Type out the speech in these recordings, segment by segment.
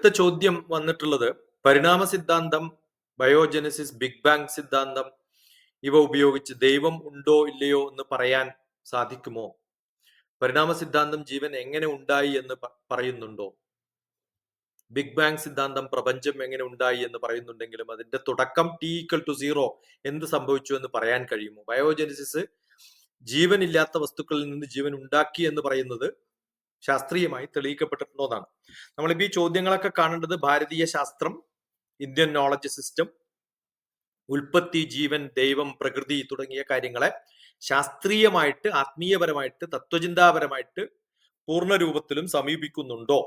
അടുത്ത ചോദ്യം വന്നിട്ടുള്ളത് പരിണാമ സിദ്ധാന്തം ബയോജനസിസ് ബിഗ് ബാങ് സിദ്ധാന്തം ഇവ ഉപയോഗിച്ച് ദൈവം ഉണ്ടോ ഇല്ലയോ എന്ന് പറയാൻ സാധിക്കുമോ? പരിണാമ സിദ്ധാന്തം ജീവൻ എങ്ങനെ ഉണ്ടായി എന്ന് പറയുന്നുണ്ടോ? ബിഗ് ബാങ് സിദ്ധാന്തം പ്രപഞ്ചം എങ്ങനെ ഉണ്ടായി എന്ന് പറയുന്നുണ്ടെങ്കിലും അതിന്റെ തുടക്കം ടി ഈക്വൽ ടു സീറോ എന്ത് സംഭവിച്ചു എന്ന് പറയാൻ കഴിയുമോ? ബയോജനസിസ് ജീവനില്ലാത്ത വസ്തുക്കളിൽ നിന്ന് ജീവൻ ഉണ്ടാക്കി എന്ന് പറയുന്നത് ശാസ്ത്രീയമായി തെളിയിക്കപ്പെട്ടിട്ടുണ്ടോ എന്നാണ് ഈ ചോദ്യങ്ങളൊക്കെ കാണേണ്ടത് ഭാരതീയ ശാസ്ത്രം ഇന്ത്യൻ നോളജ് സിസ്റ്റം ഉൽപ്പത്തി ജീവൻ ദൈവം പ്രകൃതി തുടങ്ങിയ കാര്യങ്ങളെ ശാസ്ത്രീയമായിട്ട് ആത്മീയപരമായിട്ട് തത്വചിന്താപരമായിട്ട് പൂർണ രൂപത്തിലും സമീപിക്കുന്നുണ്ടോ?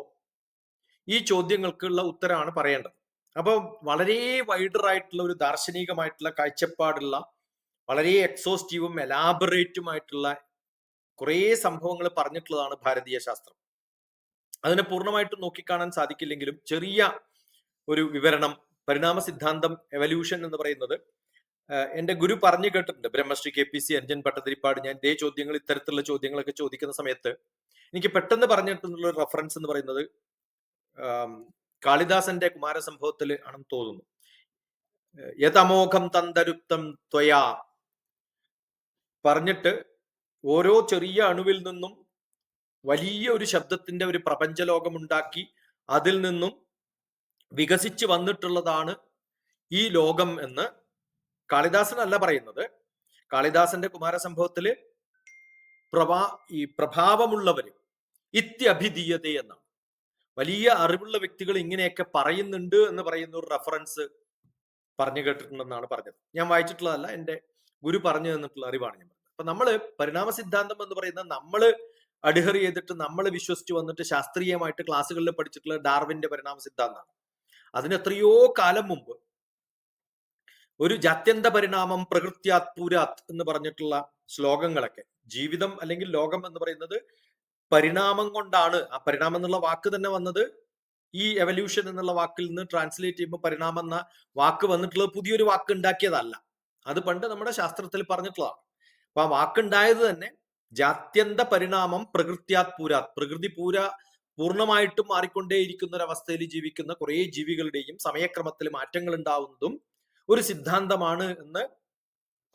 ഈ ചോദ്യങ്ങൾക്കുള്ള ഉത്തരമാണ് പറയേണ്ടത്. അപ്പോൾ വളരെ വൈഡർ ആയിട്ടുള്ള ഒരു ദാർശനികമായിട്ടുള്ള കാഴ്ചപ്പാടുള്ള വളരെ എക്സോസ്റ്റീവും എലാബറേറ്റുമായിട്ടുള്ള കുറേ സംഭവങ്ങൾ പറഞ്ഞിട്ടുള്ളതാണ് ഭാരതീയ ശാസ്ത്രം. അതിനെ പൂർണമായിട്ട് നോക്കിക്കാണാൻ സാധിക്കില്ലെങ്കിലും ചെറിയ ഒരു വിവരണം പരിണാമ സിദ്ധാന്തം എവല്യൂഷൻ എന്ന് പറയുന്നത് എന്റെ ഗുരു പറഞ്ഞു കേട്ടിട്ടുണ്ട്. Brahmashri K P C Anjan Bhattathiripad ഞാൻ ഇതേ ചോദ്യങ്ങൾ ഇത്തരത്തിലുള്ള ചോദ്യങ്ങളൊക്കെ ചോദിക്കുന്ന സമയത്ത് എനിക്ക് പെട്ടെന്ന് പറഞ്ഞിട്ടുള്ള റെഫറൻസ് എന്ന് പറയുന്നത് കാളിദാസന്റെ കുമാരസംഭവത്തിൽ ആണെന്ന് തോന്നുന്നു. യതമോഘം തന്തരുപ്തം ത്വയാ പറഞ്ഞിട്ട് ഓരോ ചെറിയ അണുവിൽ നിന്നും വലിയ ഒരു ശബ്ദത്തിന്റെ ഒരു പ്രപഞ്ചലോകമുണ്ടാക്കി അതിൽ നിന്നും വികസിച്ച് വന്നിട്ടുള്ളതാണ് ഈ ലോകം എന്ന് കാളിദാസനല്ല പറയുന്നത്. കാളിദാസന്റെ കുമാരസംഭവത്തിൽ പ്രഭാ ഈ പ്രഭാവമുള്ളവര് ഇത്യഭിധീയത എന്നാണ്. വലിയ അറിവുള്ള വ്യക്തികൾ ഇങ്ങനെയൊക്കെ പറയുന്നുണ്ട് എന്ന് പറയുന്ന ഒരു റെഫറൻസ് പറഞ്ഞു കേട്ടിട്ടുണ്ടെന്നാണ് പറഞ്ഞത്. ഞാൻ വായിച്ചിട്ടുള്ളതല്ല എന്റെ ഗുരു പറഞ്ഞു തന്നിട്ടുള്ള അറിവാണ് ഞാൻ അപ്പൊ നമ്മൾ പരിണാമ സിദ്ധാന്തം എന്ന് പറയുന്നത് നമ്മൾ അടിഹറി ചെയ്തിട്ട് നമ്മൾ വിശ്വസിച്ച് വന്നിട്ട് ശാസ്ത്രീയമായിട്ട് ക്ലാസ്സുകളിൽ പഠിച്ചിട്ടുള്ള ഡാർവിന്റെ പരിണാമ സിദ്ധാന്തമാണ് അതിന് എത്രയോ കാലം മുമ്പ് ഒരു ജാത്യന്ത പരിണാമം പ്രകൃത്യാത് പൂരാത് എന്ന് പറഞ്ഞിട്ടുള്ള ശ്ലോകങ്ങളൊക്കെ ജീവിതം അല്ലെങ്കിൽ ലോകം എന്ന് പറയുന്നത് പരിണാമം കൊണ്ടാണ്. ആ പരിണാമം എന്നുള്ള വാക്ക് തന്നെ വന്നത് ഈ എവല്യൂഷൻ എന്നുള്ള വാക്കിൽ നിന്ന് ട്രാൻസ്ലേറ്റ് ചെയ്യുമ്പോൾ പരിണാമം എന്ന വാക്ക് വന്നിട്ടുള്ളത് പുതിയൊരു വാക്ക് ഉണ്ടാക്കിയതല്ല. അത് പണ്ട് നമ്മുടെ ശാസ്ത്രത്തിൽ പറഞ്ഞിട്ടുള്ളതാണ്. അപ്പൊ ആ വാക്കുണ്ടായത് തന്നെ ജാത്യന്ത പരിണാമം പ്രകൃത്യാത് പൂരാത്. പ്രകൃതി പൂര പൂർണമായിട്ടും മാറിക്കൊണ്ടേയിരിക്കുന്ന ഒരു അവസ്ഥയിൽ ജീവിക്കുന്ന കുറേ ജീവികളുടെയും സമയക്രമത്തിൽ മാറ്റങ്ങൾ ഉണ്ടാവുന്നതും ഒരു സിദ്ധാന്തമാണ് എന്ന്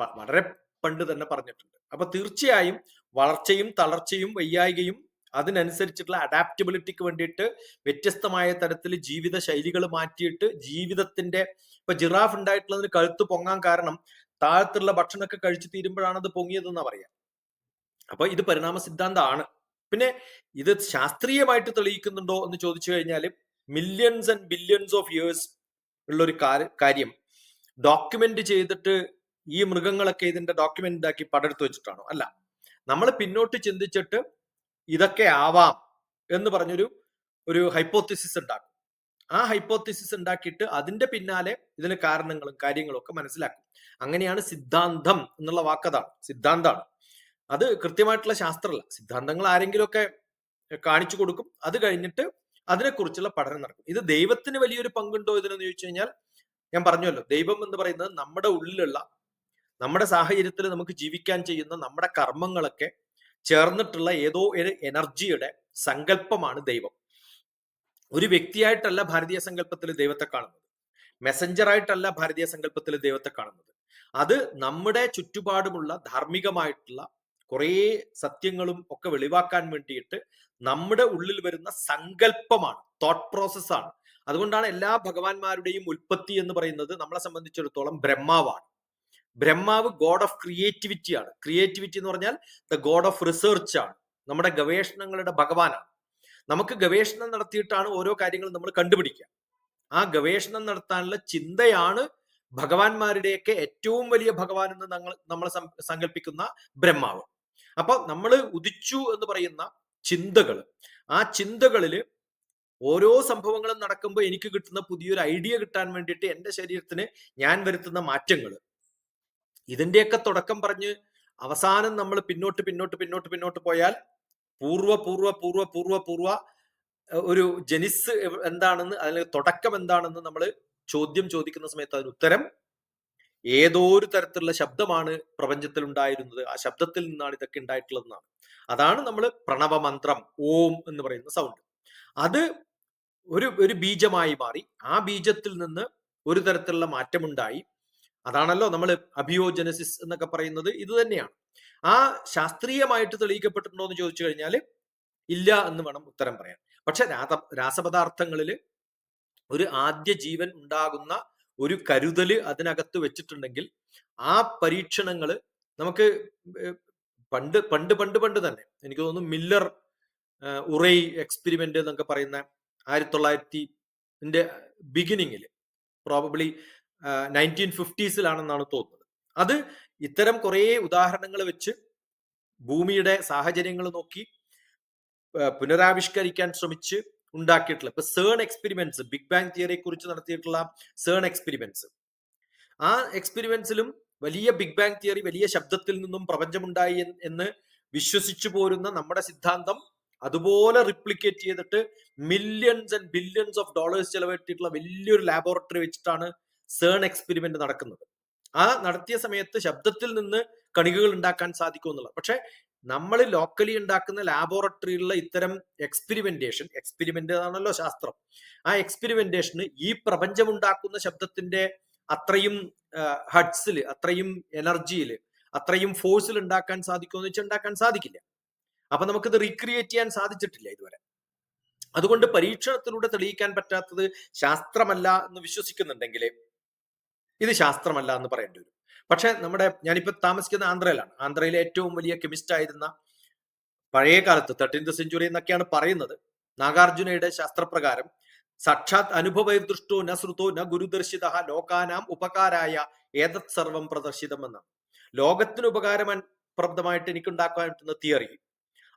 വളരെ പണ്ട് തന്നെ പറഞ്ഞിട്ടുണ്ട്. അപ്പൊ തീർച്ചയായും വളർച്ചയും തളർച്ചയും വയ്യായികയും അതിനനുസരിച്ചിട്ടുള്ള അഡാപ്റ്റബിലിറ്റിക്ക് വേണ്ടിയിട്ട് വ്യത്യസ്തമായ തരത്തിൽ ജീവിത ശൈലികൾ മാറ്റിയിട്ട് ജീവിതത്തിന്റെ ഇപ്പൊ ജിറാഫ് ഉണ്ടായിട്ടുള്ളതിന് കഴുത്ത് പൊങ്ങാൻ കാരണം താഴത്തുള്ള ഭക്ഷണമൊക്കെ കഴിച്ചു തീരുമ്പോഴാണ് അത് പൊങ്ങിയതെന്നാ പറയാ. അപ്പൊ ഇത് പരിണാമ സിദ്ധാന്തമാണ് പിന്നെ ഇത് ശാസ്ത്രീയമായിട്ട് തെളിയിക്കുന്നുണ്ടോ എന്ന് ചോദിച്ചു കഴിഞ്ഞാൽ millions and billions of years ഉള്ള ഒരു കാര്യം ഡോക്യുമെന്റ് ചെയ്തിട്ട് ഈ മൃഗങ്ങളൊക്കെ ഇതിന്റെ ഡോക്യുമെന്റ് ഇതാക്കി പടെടുത്ത് വെച്ചിട്ടാണോ? അല്ല. നമ്മൾ പിന്നോട്ട് ചിന്തിച്ചിട്ട് ഇതൊക്കെ ആവാം എന്ന് പറഞ്ഞൊരു ഒരു ഹൈപ്പോത്തിസിസ് ഉണ്ടാക്കും. ആ ഹൈപ്പോത്തിസിസ് ഉണ്ടാക്കിയിട്ട് അതിന്റെ പിന്നാലെ ഇതിന് കാരണങ്ങളും കാര്യങ്ങളും ഒക്കെ മനസ്സിലാക്കും. അങ്ങനെയാണ് സിദ്ധാന്തം എന്നുള്ള വാക്കതാണ് സിദ്ധാന്തമാണ് അത് കൃത്യമായിട്ടുള്ള ശാസ്ത്രമല്ല. സിദ്ധാന്തങ്ങൾ ആരെങ്കിലുമൊക്കെ കാണിച്ചു കൊടുക്കും. അത് കഴിഞ്ഞിട്ട് അതിനെക്കുറിച്ചുള്ള പഠനം നടക്കും. ഇത് ദൈവത്തിന് വലിയൊരു പങ്കുണ്ടോ ഇതിനെന്ന് ചോദിച്ചു കഴിഞ്ഞാൽ ഞാൻ പറഞ്ഞല്ലോ ദൈവം എന്ന് പറയുന്നത് നമ്മുടെ ഉള്ളിലുള്ള നമ്മുടെ സാഹചര്യത്തിൽ നമുക്ക് ജീവിക്കാൻ ചെയ്യുന്ന നമ്മുടെ കർമ്മങ്ങളൊക്കെ ചേർന്നിട്ടുള്ള ഏതോ ഒരു എനർജിയുടെ സങ്കല്പമാണ് ദൈവം. ഒരു വ്യക്തിയായിട്ടല്ല ഭാരതീയ സങ്കല്പത്തിൽ ദൈവത്തെ കാണുന്നത്. മെസ്സഞ്ചർ ആയിട്ടല്ല ഭാരതീയ സങ്കല്പത്തിൽ ദൈവത്തെ കാണുന്നത്. അത് നമ്മുടെ ചുറ്റുപാടുമുള്ള ധാർമ്മികമായിട്ടുള്ള കുറേ സത്യങ്ങളും ഒക്കെ വെളിവാക്കാൻ വേണ്ടിയിട്ട് നമ്മുടെ ഉള്ളിൽ വരുന്ന സങ്കല്പമാണ് തോട്ട് പ്രോസസ്സാണ് അതുകൊണ്ടാണ് എല്ലാ ഭഗവാന്മാരുടെയും ഉൽപ്പത്തി എന്ന് പറയുന്നത് നമ്മളെ സംബന്ധിച്ചിടത്തോളം ബ്രഹ്മാവാണ്. ബ്രഹ്മാവ് ഗോഡ് ഓഫ് ക്രിയേറ്റിവിറ്റി ആണ്. ക്രിയേറ്റിവിറ്റി എന്ന് പറഞ്ഞാൽ ദ ഗോഡ് ഓഫ് റിസർച്ച് ആണ്. നമ്മുടെ ഗവേഷണങ്ങളുടെ ഭഗവാനാണ്. നമുക്ക് ഗവേഷണം നടത്തിയിട്ടാണ് ഓരോ കാര്യങ്ങളും നമ്മൾ കണ്ടുപിടിക്കുക. ആ ഗവേഷണം നടത്താനുള്ള ചിന്തയാണ് ഭഗവാന്മാരുടെയൊക്കെ ഏറ്റവും വലിയ ഭഗവാൻ എന്ന് നമ്മൾ നമ്മൾ സങ്കല്പിക്കുന്ന ബ്രഹ്മാവ്. അപ്പൊ നമ്മൾ ഉദിച്ചു എന്ന് പറയുന്ന ചിന്തകൾ ആ ചിന്തകളിൽ ഓരോ സംഭവങ്ങളും നടക്കുമ്പോൾ എനിക്ക് കിട്ടുന്ന പുതിയൊരു ഐഡിയ കിട്ടാൻ വേണ്ടിയിട്ട് എന്റെ ശരീരത്തിന് ഞാൻ വരുത്തുന്ന മാറ്റങ്ങൾ ഇതിന്റെയൊക്കെ തുടക്കം പറഞ്ഞ് അവസാനം നമ്മൾ പിന്നോട്ട് പിന്നോട്ട് പിന്നോട്ട് പിന്നോട്ട് പോയാൽ പൂർവ പൂർവ പൂർവ പൂർവ പൂർവ ഒരു ജനിസ് എന്താണെന്ന് അല്ലെങ്കിൽ തുടക്കം എന്താണെന്ന് നമ്മൾ ചോദ്യം ചോദിക്കുന്ന സമയത്ത് അതിന് ഉത്തരം ഏതോ ഒരു തരത്തിലുള്ള ശബ്ദമാണ് പ്രപഞ്ചത്തിൽ ഉണ്ടായിരുന്നത്? ആ ശബ്ദത്തിൽ നിന്നാണ് ഇതൊക്കെ ഉണ്ടായിട്ടുള്ളതെന്നാണ്. അതാണ് നമ്മൾ പ്രണവമന്ത്രം ഓം എന്ന് പറയുന്ന സൗണ്ട് അത് ഒരു ഒരു ബീജമായി മാറി. ആ ബീജത്തിൽ നിന്ന് ഒരു തരത്തിലുള്ള മാറ്റമുണ്ടായി. അതാണല്ലോ നമ്മൾ അഭിയോജനസിസ് എന്നൊക്കെ പറയുന്നത്. ഇത് തന്നെയാണ്. ആ ശാസ്ത്രീയമായിട്ട് തെളിയിക്കപ്പെട്ടിട്ടുണ്ടോ എന്ന് ചോദിച്ചു കഴിഞ്ഞാൽ ഇല്ല എന്ന് വേണം ഉത്തരം പറയാൻ. പക്ഷെ രാസ രാസപദാർത്ഥങ്ങളിൽ ഒരു ആദ്യ ജീവൻ ഉണ്ടാകുന്ന ഒരു കരുതൽ അതിനകത്ത് വെച്ചിട്ടുണ്ടെങ്കിൽ ആ പരീക്ഷണങ്ങൾ നമുക്ക് പണ്ട് പണ്ട് പണ്ട് പണ്ട് തന്നെ എനിക്ക് തോന്നുന്നു മില്ലർ ഉറൈ എക്സ്പെരിമെന്റ് എന്നൊക്കെ പറയുന്ന ആയിരത്തി തൊള്ളായിരത്തിന്റെ ബിഗിനിങ്ങിൽ പ്രോബബ്ലി നയന്റീൻ ഫിഫ്റ്റീസിലാണെന്നാണ് തോന്നുന്നത്. അത് ഇത്തരം കുറേ ഉദാഹരണങ്ങൾ വെച്ച് ഭൂമിയുടെ സാഹചര്യങ്ങൾ നോക്കി പുനരാവിഷ്കരിക്കാൻ ശ്രമിച്ച് ഉണ്ടാക്കിയിട്ടുള്ള ഇപ്പൊ സേൺ എക്സ്പെരിമെന്റ്സ് ബിഗ് ബാങ് തിയറിയെ കുറിച്ച് നടത്തിയിട്ടുള്ള സേൺ എക്സ്പെരിമെന്റ്സ് ആ എക്സ്പെരിമെന്റ്സിലും വലിയ ബിഗ് ബാങ് തിയറി വലിയ ശബ്ദത്തിൽ നിന്നും പ്രപഞ്ചമുണ്ടായി എന്ന് വിശ്വസിച്ചു പോരുന്ന നമ്മുടെ സിദ്ധാന്തം അതുപോലെ റിപ്ലിക്കേറ്റ് ചെയ്തിട്ട് millions and billions of dollars ചെലവഴിച്ചിട്ടുള്ള വലിയൊരു ലാബോറട്ടറി വെച്ചിട്ടാണ് സേൺ എക്സ്പെരിമെന്റ് നടക്കുന്നത്. ആ നടത്തിയ സമയത്ത് ശബ്ദത്തിൽ നിന്ന് കണികകൾ ഉണ്ടാക്കാൻ സാധിക്കും എന്നുള്ളത്. പക്ഷെ നമ്മൾ ലോക്കലി ഉണ്ടാക്കുന്ന ലാബോറട്ടറിയിലുള്ള ഇത്തരം എക്സ്പെരിമെന്റേഷൻ എക്സ്പെരിമെന്റ് ആണല്ലോ ശാസ്ത്രം. ആ എക്സ്പെരിമെന്റേഷന് ഈ പ്രപഞ്ചം ഉണ്ടാക്കുന്ന ശബ്ദത്തിന്റെ അത്രയും ഹഡ്സിൽ അത്രയും എനർജിയിൽ അത്രയും ഫോഴ്സിൽ ഉണ്ടാക്കാൻ സാധിക്കുമോ എന്ന് വെച്ചാൽ ഉണ്ടാക്കാൻ സാധിക്കില്ല. അപ്പൊ നമുക്കിത് റീക്രിയേറ്റ് ചെയ്യാൻ സാധിച്ചിട്ടില്ല ഇതുവരെ. അതുകൊണ്ട് പരീക്ഷണത്തിലൂടെ തെളിയിക്കാൻ പറ്റാത്തത് ശാസ്ത്രമല്ല എന്ന് വിശ്വസിക്കുന്നുണ്ടെങ്കിൽ ഇത് ശാസ്ത്രമല്ല എന്ന് പറയേണ്ടി വരും. പക്ഷെ നമ്മുടെ ഞാനിപ്പോ താമസിക്കുന്ന ആന്ധ്രയിലാണ്. ആന്ധ്രയിലെ ഏറ്റവും വലിയ കെമിസ്റ്റ് ആയിരുന്ന പഴയ കാലത്ത് തേർട്ടീൻത് സെഞ്ചുറി എന്നൊക്കെയാണ് പറയുന്നത്. നാഗാർജുനയുടെ ശാസ്ത്രപ്രകാരം സാക്ഷാത് അനുഭവദൃഷ്ടോ ന ശ്രുതോ ന ഗുരുദർശിത ലോകാനാം ഉപകാരായ ഏതത് സർവം പ്രദർശിതം എന്നാണ്. ലോകത്തിന് ഉപകാരപ്രദമായിട്ട് എനിക്ക് ഉണ്ടാക്കാൻ പറ്റുന്ന തിയറി.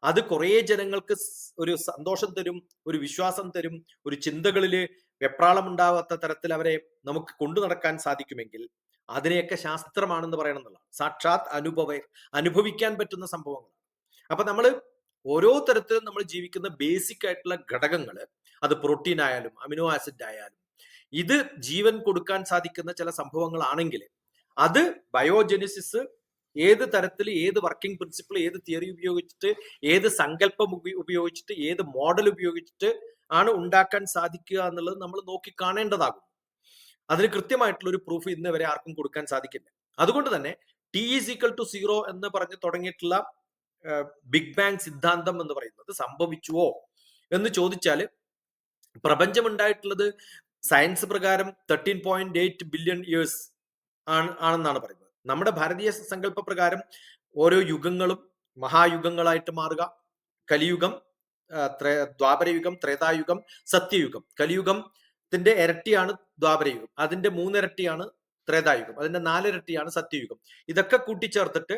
അത് കുറേ ജനങ്ങൾക്ക് ഒരു സന്തോഷം തരും ഒരു വിശ്വാസം തരും ഒരു ചിന്തകളിൽ വെപ്രാളം ഉണ്ടാവാത്ത തരത്തിൽ അവരെ നമുക്ക് കൊണ്ടു നടക്കാൻ സാധിക്കുമെങ്കിൽ അതിനെയൊക്കെ ശാസ്ത്രമാണെന്ന് പറയണം എന്നുള്ള സാക്ഷാത് അനുഭവ അനുഭവിക്കാൻ പറ്റുന്ന സംഭവങ്ങൾ അപ്പൊ നമ്മൾ ഓരോ തരത്തിലും നമ്മൾ ജീവിക്കുന്ന ബേസിക് ആയിട്ടുള്ള ഘടകങ്ങൾ അത് പ്രോട്ടീൻ ആയാലും അമിനോ ആസിഡ് ആയാലും ഇത് ജീവൻ കൊടുക്കാൻ സാധിക്കുന്ന ചില സംഭവങ്ങളാണെങ്കിൽ അത് ബയോജെനിസിസ് ഏത് തരത്തിൽ ഏത് വർക്കിംഗ് പ്രിൻസിപ്പിൾ ഏത് തിയറി ഉപയോഗിച്ചിട്ട് ഏത് സങ്കല്പം ഉപയോഗിച്ചിട്ട് ഏത് മോഡൽ ഉപയോഗിച്ചിട്ട് ആണ് ഉണ്ടാക്കാൻ സാധിക്കുക എന്നുള്ളത് നമ്മൾ നോക്കി കാണേണ്ടതാകും അതിന് കൃത്യമായിട്ടുള്ള ഒരു പ്രൂഫ് ഇന്ന് വരെ ആർക്കും കൊടുക്കാൻ സാധിക്കില്ല. അതുകൊണ്ട് തന്നെ T is equal to zero എന്ന് പറഞ്ഞ് തുടങ്ങിയിട്ടുള്ള ബിഗ് ബാങ് സിദ്ധാന്തം എന്ന് പറയുന്നത് സംഭവിച്ചുവോ എന്ന് ചോദിച്ചാൽ പ്രപഞ്ചം ഉണ്ടായിട്ടുള്ളത് സയൻസ് പ്രകാരം thirteen point eight billion years ആണ് ആണെന്നാണ് പറയുന്നത്. നമ്മുടെ ഭാരതീയ സങ്കല്പ പ്രകാരം ഓരോ യുഗങ്ങളും മഹായുഗങ്ങളായിട്ട് മാറുക കലിയുഗം ദ്വാപരയുഗം ത്രേതായുഗം സത്യയുഗം. കലിയുഗത്തിന്റെ ഇരട്ടിയാണ് ദ്വാപരയുഗം. അതിന്റെ മൂന്നിരട്ടിയാണ് ത്രേതായുഗം. അതിന്റെ നാലിരട്ടിയാണ് സത്യയുഗം. ഇതൊക്കെ കൂട്ടിച്ചേർത്തിട്ട്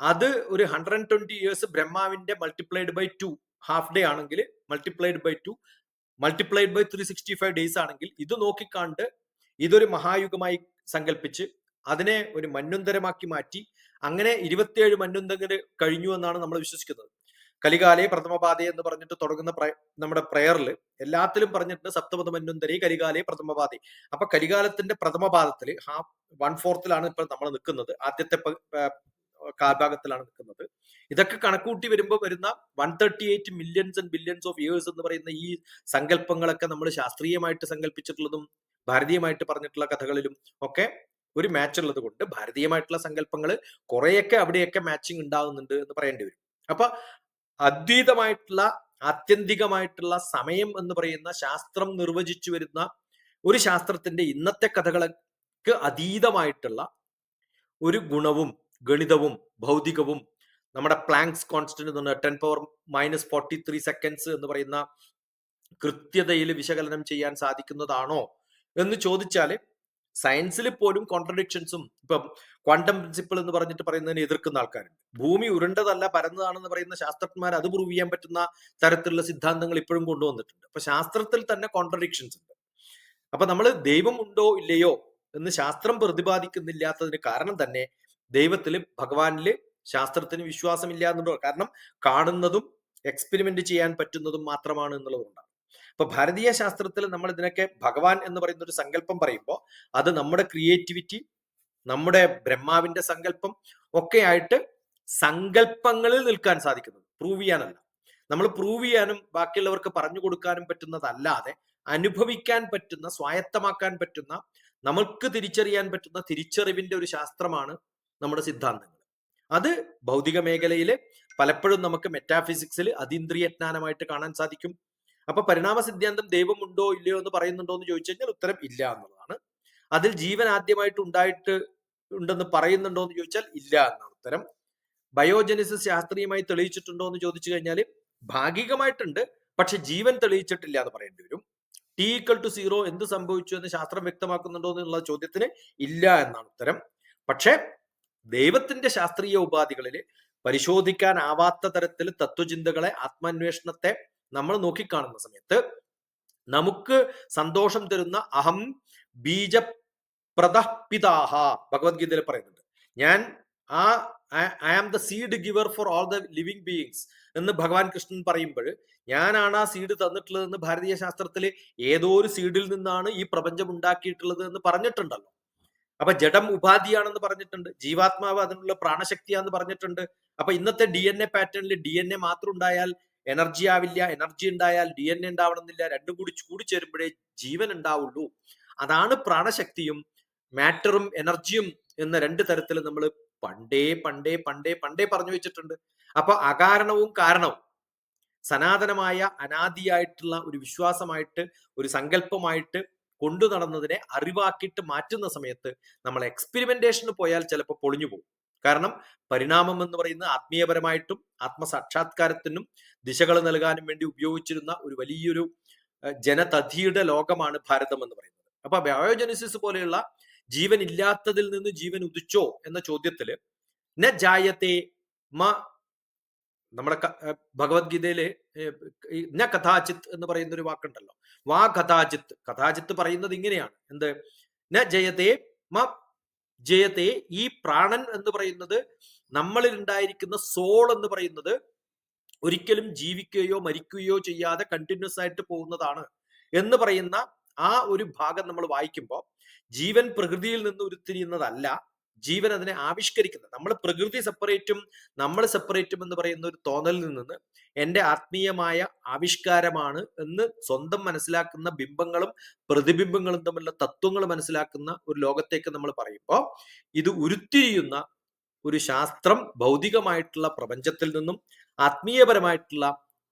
അത് ഒരു ഹൺഡ്രഡ് ആൻഡ് ട്വന്റി ഇയേഴ്സ് ബ്രഹ്മാവിന്റെ multiplied by two half day ആണെങ്കിൽ multiplied by two multiplied by three sixty five days ആണെങ്കിൽ ഇത് നോക്കിക്കാണ്ട് ഇതൊരു മഹായുഗമായി സങ്കല്പിച്ച് അതിനെ ഒരു മന്വന്തരമാക്കി മാറ്റി അങ്ങനെ ഇരുപത്തിയേഴ് മന്വന്തങ്ങൾ കഴിഞ്ഞു എന്നാണ് നമ്മൾ വിശ്വസിക്കുന്നത്. കലികാലയെ പ്രഥമപാതയെ എന്ന് പറഞ്ഞിട്ട് തുടങ്ങുന്ന നമ്മുടെ പ്രയറിൽ എല്ലാത്തിലും പറഞ്ഞിട്ടുണ്ട് സപ്തമത കലികാലേ പ്രഥമപാതി അപ്പൊ കലികാലത്തിന്റെ പ്രഥമപാദത്തിൽ ഹാഫ് വൺ ഫോർത്തിലാണ് ഇപ്പൊ നമ്മൾ നിൽക്കുന്നത് ആദ്യത്തെ കാൽഭാഗത്തിലാണ് നിൽക്കുന്നത് ഇതൊക്കെ കണക്കൂട്ടി വരുമ്പോൾ വരുന്ന one thirty eight millions and billions of years എന്ന് പറയുന്ന ഈ സങ്കല്പങ്ങളൊക്കെ നമ്മൾ ശാസ്ത്രീയമായിട്ട് സങ്കല്പിച്ചിട്ടുള്ളതും ഭാരതീയമായിട്ട് പറഞ്ഞിട്ടുള്ള കഥകളിലും ഒക്കെ ഒരു മാച്ച് ഉള്ളത് കൊണ്ട് ഭാരതീയമായിട്ടുള്ള സങ്കല്പങ്ങൾ കുറെയൊക്കെ അവിടെയൊക്കെ മാച്ചിങ് ഉണ്ടാകുന്നുണ്ട് എന്ന് പറയേണ്ടി വരും. അപ്പൊ അദ്വൈതമായിട്ടുള്ള ആത്യന്തികമായിട്ടുള്ള സമയം എന്ന് പറയുന്ന ശാസ്ത്രം നിർവചിച്ചു വരുന്ന ഒരു ശാസ്ത്രത്തിന്റെ ഇന്നത്തെ കഥകൾക്ക് അതീതമായിട്ടുള്ള ഒരു ഗുണവും ഗണിതവും ഭൗതികവും നമ്മുടെ പ്ലാങ്ക്സ് കോൺസ്റ്റന്റ് എന്ന് പറഞ്ഞാൽ ten power minus forty three seconds എന്ന് പറയുന്ന കൃത്യതയിൽ വിശകലനം ചെയ്യാൻ സാധിക്കുന്നതാണോ എന്ന് ചോദിച്ചാൽ സയൻസിൽ പോലും കോൺട്രഡിക്ഷൻസും ഇപ്പം ക്വാണ്ടം പ്രിൻസിപ്പിൾ എന്ന് പറഞ്ഞിട്ട് പറയുന്നതിനെ എതിർക്കുന്ന ആൾക്കാരുണ്ട്. ഭൂമി ഉരുണ്ടതല്ല പരന്നതാണെന്ന് പറയുന്ന ശാസ്ത്രജ്ഞന്മാർ അത് പ്രൂവ് ചെയ്യാൻ പറ്റുന്ന തരത്തിലുള്ള സിദ്ധാന്തങ്ങൾ ഇപ്പോഴും കൊണ്ടുവന്നിട്ടുണ്ട്. അപ്പൊ ശാസ്ത്രത്തിൽ തന്നെ കോൺട്രഡിക്ഷൻസ് ഉണ്ട്. അപ്പൊ നമ്മൾ ദൈവം ഉണ്ടോ ഇല്ലയോ എന്ന് ശാസ്ത്രം പ്രതിപാദിക്കുന്നില്ലാത്തതിന് കാരണം തന്നെ ദൈവത്തിൽ ഭഗവാനിൽ ശാസ്ത്രത്തിന് വിശ്വാസമില്ല എന്നുള്ളത് കാരണം കാണുന്നതും എക്സ്പെരിമെന്റ് ചെയ്യാൻ പറ്റുന്നതും മാത്രമാണ് എന്നുള്ളതുകൊണ്ടാണ്. ഇപ്പൊ ഭാരതീയ ശാസ്ത്രത്തിൽ നമ്മൾ ഇതിനൊക്കെ ഭഗവാൻ എന്ന് പറയുന്ന ഒരു സങ്കല്പം പറയുമ്പോൾ അത് നമ്മുടെ ക്രിയേറ്റിവിറ്റി നമ്മുടെ ബ്രഹ്മാവിന്റെ സങ്കല്പം ഒക്കെ ആയിട്ട് സങ്കല്പങ്ങളിൽ നിൽക്കാൻ സാധിക്കുന്നത്. പ്രൂവ് ചെയ്യാനല്ല. നമ്മൾ പ്രൂവ് ചെയ്യാനും ബാക്കിയുള്ളവർക്ക് പറഞ്ഞു കൊടുക്കാനും പറ്റുന്നതല്ലാതെ അനുഭവിക്കാൻ പറ്റുന്ന സ്വായത്തമാക്കാൻ പറ്റുന്ന നമുക്ക് തിരിച്ചറിയാൻ പറ്റുന്ന തിരിച്ചറിവിന്റെ ഒരു ശാസ്ത്രമാണ് നമ്മുടെ സിദ്ധാന്തങ്ങൾ. അത് ഭൗതിക മേഖലയിൽ പലപ്പോഴും നമുക്ക് മെറ്റാഫിസിക്സിൽ അതീന്ദ്രിയജ്ഞാനമായിട്ട് കാണാൻ സാധിക്കും. അപ്പൊ പരിണാമ സിദ്ധാന്തം ദൈവമുണ്ടോ ഇല്ലയോ എന്ന് പറയുന്നുണ്ടോ എന്ന് ചോദിച്ചു കഴിഞ്ഞാൽ ഉത്തരം ഇല്ല എന്നുള്ളതാണ്. അതിൽ ജീവൻ ആദ്യമായിട്ട് ഉണ്ടായിട്ട് ഉണ്ടെന്ന് പറയുന്നുണ്ടോ എന്ന് ചോദിച്ചാൽ ഇല്ല എന്നാണ് ഉത്തരം. ബയോജനിസിസ് ശാസ്ത്രീയമായി തെളിയിച്ചിട്ടുണ്ടോ എന്ന് ചോദിച്ചു കഴിഞ്ഞാൽ ഭാഗികമായിട്ടുണ്ട്. പക്ഷെ ജീവൻ തെളിയിച്ചിട്ടില്ല എന്ന് പറയേണ്ടി വരും. ടി ഈക്വൽ ടു സീറോ എന്ത് സംഭവിച്ചു എന്ന് ശാസ്ത്രം വ്യക്തമാക്കുന്നുണ്ടോ എന്നുള്ള ചോദ്യത്തിന് ഇല്ല എന്നാണ് ഉത്തരം. പക്ഷെ ദൈവത്തിന്റെ ശാസ്ത്രീയ ഉപാധികളിൽ പരിശോധിക്കാനാവാത്ത തരത്തിൽ തത്വചിന്തകളെ ആത്മാന്വേഷണത്തെ നമ്മൾ നോക്കിക്കാണുന്ന സമയത്ത് നമുക്ക് സന്തോഷം തരുന്ന അഹം ബീജ പ്രദപിതാഹ ഭഗവത്ഗീതയിൽ പറയുന്നുണ്ട്. ഞാൻ ആ I am the seed giver for all the living beings എന്ന് ഭഗവാൻ കൃഷ്ണൻ പറയുമ്പോൾ ഞാനാണ് ആ സീഡ് തന്നിട്ടുള്ളതെന്ന് ഭാരതീയ ശാസ്ത്രത്തിൽ ഏതോ ഒരു സീഡിൽ നിന്നാണ് ഈ പ്രപഞ്ചം ഉണ്ടാക്കിയിട്ടുള്ളത് എന്ന് പറഞ്ഞിട്ടുണ്ടല്ലോ. അപ്പൊ ജഡം ഉപാധിയാണെന്ന് പറഞ്ഞിട്ടുണ്ട് ജീവാത്മാവ് അതിനുള്ള പ്രാണശക്തിയാണെന്ന് പറഞ്ഞിട്ടുണ്ട്. അപ്പൊ ഇന്നത്തെ ഡി എൻ എ പാറ്റേണിൽ ഡി എൻ എ മാത്രം ഉണ്ടായാൽ എനർജി ആവില്ല എനർജി ഉണ്ടായാൽ ഡി എൻ എ ഉണ്ടാവണമെന്നില്ല. രണ്ടും കൂടി കൂടി ചേരുമ്പോഴേ ജീവൻ ഉണ്ടാവുള്ളൂ. അതാണ് പ്രാണശക്തിയും മാറ്ററും എനർജിയും എന്ന രണ്ട് തരത്തിൽ നമ്മൾ പണ്ടേ പണ്ടേ പണ്ടേ പണ്ടേ പറഞ്ഞു വെച്ചിട്ടുണ്ട്. അപ്പൊ അകാരണവും കാരണവും സനാതനമായ അനാദിയായിട്ടുള്ള ഒരു വിശ്വാസമായിട്ട് ഒരു സങ്കല്പമായിട്ട് കൊണ്ടു നടന്നതിനെ അറിവാക്കിയിട്ട് മാറ്റുന്ന സമയത്ത് നമ്മൾ എക്സ്പെരിമെന്റേഷന് പോയാൽ ചിലപ്പോൾ പൊളിഞ്ഞു പോകും. കാരണം പരിണാമം എന്ന് പറയുന്നത് ആത്മീയപരമായിട്ടും ആത്മസാക്ഷാത്കാരത്തിനും ദിശകൾ നൽകാനും വേണ്ടി ഉപയോഗിച്ചിരുന്ന ഒരു വലിയൊരു ജനതധിയുടെ ലോകമാണ് ഭാരതം എന്ന് പറയുന്നത്. അപ്പൊ ബയോജനിസിസ് പോലെയുള്ള ജീവൻ ഇല്ലാത്തതിൽ നിന്ന് ജീവൻ ഉദിച്ചോ എന്ന ചോദ്യത്തിൽ ന ജായത്തെ മ നമ്മുടെ ഭഗവത്ഗീതയിലെ ന കഥാചിത്ത് എന്ന് പറയുന്ന ഒരു വാക്കുണ്ടല്ലോ. വാ കഥാചിത്ത് കഥാചിത്ത് പറയുന്നത് ഇങ്ങനെയാണ്. എന്ത്? ന ജയത്തെ മ ജയത്തെ ഈ പ്രാണൻ എന്ന് പറയുന്നത് നമ്മളിൽ ഉണ്ടായിരിക്കുന്ന സോൾ എന്ന് പറയുന്നത് ഒരിക്കലും ജീവിക്കുകയോ മരിക്കുകയോ ചെയ്യാതെ കണ്ടിന്യൂസ് ആയിട്ട് പോകുന്നതാണ് എന്ന് പറയുന്ന ആ ഒരു ഭാഗം നമ്മൾ വായിക്കുമ്പോൾ ജീവൻ പ്രകൃതിയിൽ നിന്ന് ഉരുത്തിരിയുന്നതല്ല. ജീവൻ അതിനെ ആവിഷ്കരിക്കുന്നത്. നമ്മൾ പ്രകൃതി സെപ്പറേറ്റും നമ്മൾ സെപ്പറേറ്റും എന്ന് പറയുന്ന ഒരു തോന്നലിൽ നിന്ന് എന്റെ ആത്മീയമായ ആവിഷ്കാരമാണ് എന്ന് സ്വന്തം മനസ്സിലാക്കുന്ന ബിംബങ്ങളും പ്രതിബിംബങ്ങളും തമ്മിലുള്ള തത്വങ്ങൾ മനസ്സിലാക്കുന്ന ഒരു ലോകത്തേക്ക് നമ്മൾ പറയുമ്പോൾ ഇത് ഉരുത്തിരിയുന്ന ഒരു ശാസ്ത്രം ഭൗതികമായിട്ടുള്ള പ്രപഞ്ചത്തിൽ നിന്നും ആത്മീയപരമായിട്ടുള്ള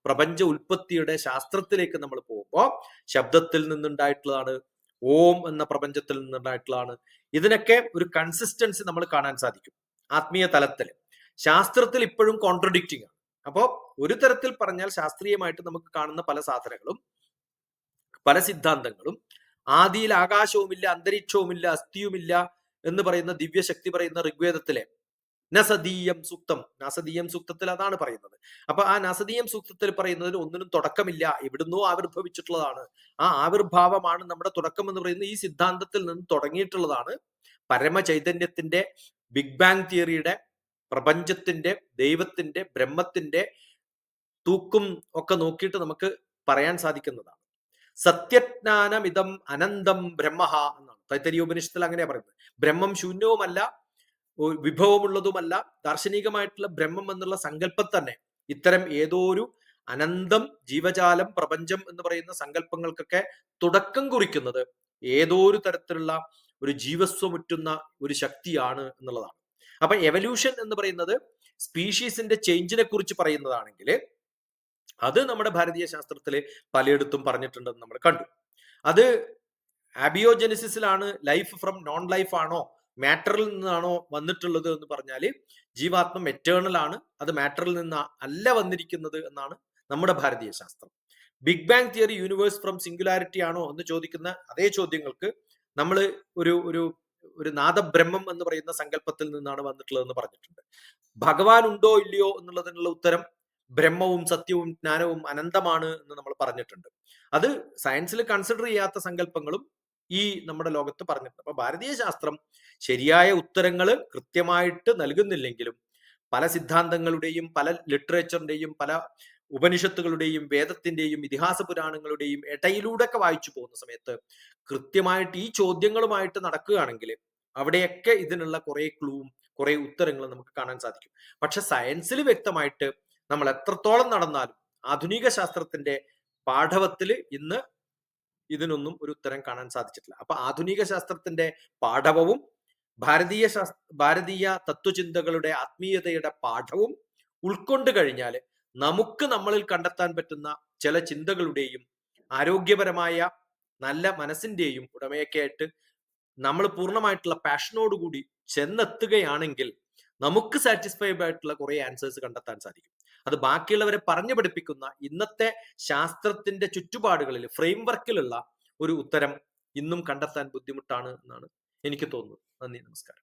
പ്രപഞ്ച ഉൽപ്പത്തിയുടെ ശാസ്ത്രത്തിലേക്ക് നമ്മൾ പോകുമ്പോൾ ശബ്ദത്തിൽ നിന്നുണ്ടായിട്ടുള്ളതാണ് ഓം എന്ന പ്രപഞ്ചത്തിൽ നിന്നുണ്ടായിട്ടുള്ളതാണ്. ഇതിനൊക്കെ ഒരു കൺസിസ്റ്റൻസി നമ്മൾ കാണാൻ സാധിക്കും. ആത്മീയ തലത്തിൽ. ശാസ്ത്രത്തിൽ ഇപ്പോഴും കോൺട്രഡിക്റ്റിംഗ് ആണ്. അപ്പോൾ ഒരു തരത്തിൽ പറഞ്ഞാൽ ശാസ്ത്രീയമായിട്ട് നമുക്ക് കാണുന്ന പല സാധനങ്ങളും പല സിദ്ധാന്തങ്ങളും ആദിയിൽ ആകാശവുമില്ല അന്തരീക്ഷവുമില്ല അസ്ഥിയുമില്ല എന്ന് പറയുന്ന ദിവ്യശക്തി പറയുന്ന ഋഗ്വേദത്തിലെ നസദീയം സൂക്തം. നസദീയം സൂക്തത്തിൽ അതാണ് പറയുന്നത്. അപ്പൊ ആ നസദീയം സൂക്തത്തിൽ പറയുന്നതിന് ഒന്നിനും തുടക്കമില്ല. എവിടുന്നോ ആവിർഭവിച്ചിട്ടുള്ളതാണ്. ആ ആവിർഭാവമാണ് നമ്മുടെ തുടക്കം എന്ന് പറയുന്നത് ഈ സിദ്ധാന്തത്തിൽ നിന്ന് തുടങ്ങിയിട്ടുള്ളതാണ്. പരമചൈതന്യത്തിന്റെ ബിഗ് ബാങ് തിയറിയുടെ പ്രപഞ്ചത്തിന്റെ ദൈവത്തിന്റെ ബ്രഹ്മത്തിന്റെ തൂക്കും ഒക്കെ നോക്കിയിട്ട് നമുക്ക് പറയാൻ സാധിക്കുന്നതാണ്. സത്യജ്ഞാനം സത്യജ്ഞാനമിതം അനന്തം ബ്രഹ്മഹ എന്നാണ്. തൈത്തരി ഉപനിഷത്തിൽ അങ്ങനെയാ പറയുന്നത്. ബ്രഹ്മം ശൂന്യവുമല്ല വിഭവമുള്ളതുമല്ല ദാർശനികമായിട്ടുള്ള ബ്രഹ്മം എന്നുള്ള സങ്കല്പം തന്നെ. ഇത്തരം ഏതോ ഒരു അനന്തം ജീവജാലം പ്രപഞ്ചം എന്ന് പറയുന്ന സങ്കല്പങ്ങൾക്കൊക്കെ തുടക്കം കുറിക്കുന്നത് ഏതോ ഒരു തരത്തിലുള്ള ഒരു ജീവസ്വമുറ്റുന്ന ഒരു ശക്തിയാണ് എന്നുള്ളതാണ്. അപ്പൊ എവല്യൂഷൻ എന്ന് പറയുന്നത് സ്പീഷീസിന്റെ ചേഞ്ചിനെ കുറിച്ച് പറയുന്നതാണെങ്കിൽ അത് നമ്മുടെ ഭാരതീയ ശാസ്ത്രത്തിൽ പലയിടത്തും പറഞ്ഞിട്ടുണ്ടെന്ന് നമ്മൾ കണ്ടു. അത് ആബിയോജെനിസിസിലാണ് ലൈഫ് ഫ്രം നോൺ ലൈഫ് ആണോ മാറ്ററിൽ നിന്നാണോ വന്നിട്ടുള്ളത് എന്ന് പറഞ്ഞാൽ ജീവാത്മം എറ്റേണൽ ആണ്. അത് മാറ്ററിൽ നിന്ന് അല്ല വന്നിരിക്കുന്നത് എന്നാണ് നമ്മുടെ ഭാരതീയ ശാസ്ത്രം. Big bang theory universe from singularity ആണോ എന്ന് ചോദിക്കുന്ന അതേ ചോദ്യങ്ങൾക്ക് നമ്മൾ ഒരു ഒരു ഒരു നാദബ്രഹ്മം എന്ന് പറയുന്ന സങ്കല്പത്തിൽ നിന്നാണ് വന്നിട്ടുള്ളതെന്ന് പറഞ്ഞിട്ടുണ്ട്. ഭഗവാൻ ഉണ്ടോ ഇല്ലയോ എന്നുള്ളതിനുള്ള ഉത്തരം ബ്രഹ്മവും സത്യവും ജ്ഞാനവും അനന്തമാണ് എന്ന് നമ്മൾ പറഞ്ഞിട്ടുണ്ട്. അത് സയൻസിൽ കൺസിഡർ ചെയ്യാത്ത സങ്കല്പങ്ങളും ഈ നമ്മുടെ ലോകത്ത് പറഞ്ഞിട്ടുണ്ട്. അപ്പൊ ഭാരതീയ ശാസ്ത്രം ശരിയായ ഉത്തരങ്ങൾ കൃത്യമായിട്ട് നൽകുന്നില്ലെങ്കിലും പല സിദ്ധാന്തങ്ങളുടെയും പല ലിറ്ററേച്ചറിന്റെയും പല ഉപനിഷത്തുകളുടെയും വേദത്തിന്റെയും ഇതിഹാസ പുരാണങ്ങളുടെയും ഇടയിലൂടെ ഒക്കെ വായിച്ചു പോകുന്ന സമയത്ത് കൃത്യമായിട്ട് ഈ ചോദ്യങ്ങളുമായിട്ട് നടക്കുകയാണെങ്കിൽ അവിടെയൊക്കെ ഇതിനുള്ള കുറെ ക്ലൂവും കുറെ ഉത്തരങ്ങളും നമുക്ക് കാണാൻ സാധിക്കും. പക്ഷെ സയൻസിൽ വ്യക്തമായിട്ട് നമ്മൾ എത്രത്തോളം നടന്നാലും ആധുനിക ശാസ്ത്രത്തിന്റെ പാഠവത്തിൽ ഇന്ന് ഇതിനൊന്നും ഒരു ഉത്തരം കാണാൻ സാധിച്ചിട്ടില്ല. അപ്പൊ ആധുനിക ശാസ്ത്രത്തിന്റെ പാഠവും ഭാരതീയ ഭാരതീയ തത്വചിന്തകളുടെ ആത്മീയതയുടെ പാഠവും ഉൾക്കൊണ്ട് കഴിഞ്ഞാൽ നമുക്ക് നമ്മളിൽ കണ്ടെത്താൻ പറ്റുന്ന ചില ചിന്തകളുടെയും ആരോഗ്യപരമായ നല്ല മനസ്സിന്റെയും ഉടമയൊക്കെ ആയിട്ട് നമ്മൾ പൂർണമായിട്ടുള്ള പാഷനോടുകൂടി ചെന്നെത്തുകയാണെങ്കിൽ നമുക്ക് സാറ്റിസ്ഫൈഡ് ആയിട്ടുള്ള കുറെ ആൻസേഴ്സ് കണ്ടെത്താൻ സാധിക്കും. അത് ബാക്കിയുള്ളവരെ പറഞ്ഞു പഠിപ്പിക്കുന്ന ഇന്നത്തെ ശാസ്ത്രത്തിന്റെ ചുറ്റുപാടുകളിൽ ഫ്രെയിംവർക്കിലുള്ള ഒരു ഉത്തരം ഇന്നും കണ്ടെത്താൻ ബുദ്ധിമുട്ടാണ് എന്നാണ് എനിക്ക് തോന്നുന്നത്. നന്ദി നമസ്കാരം.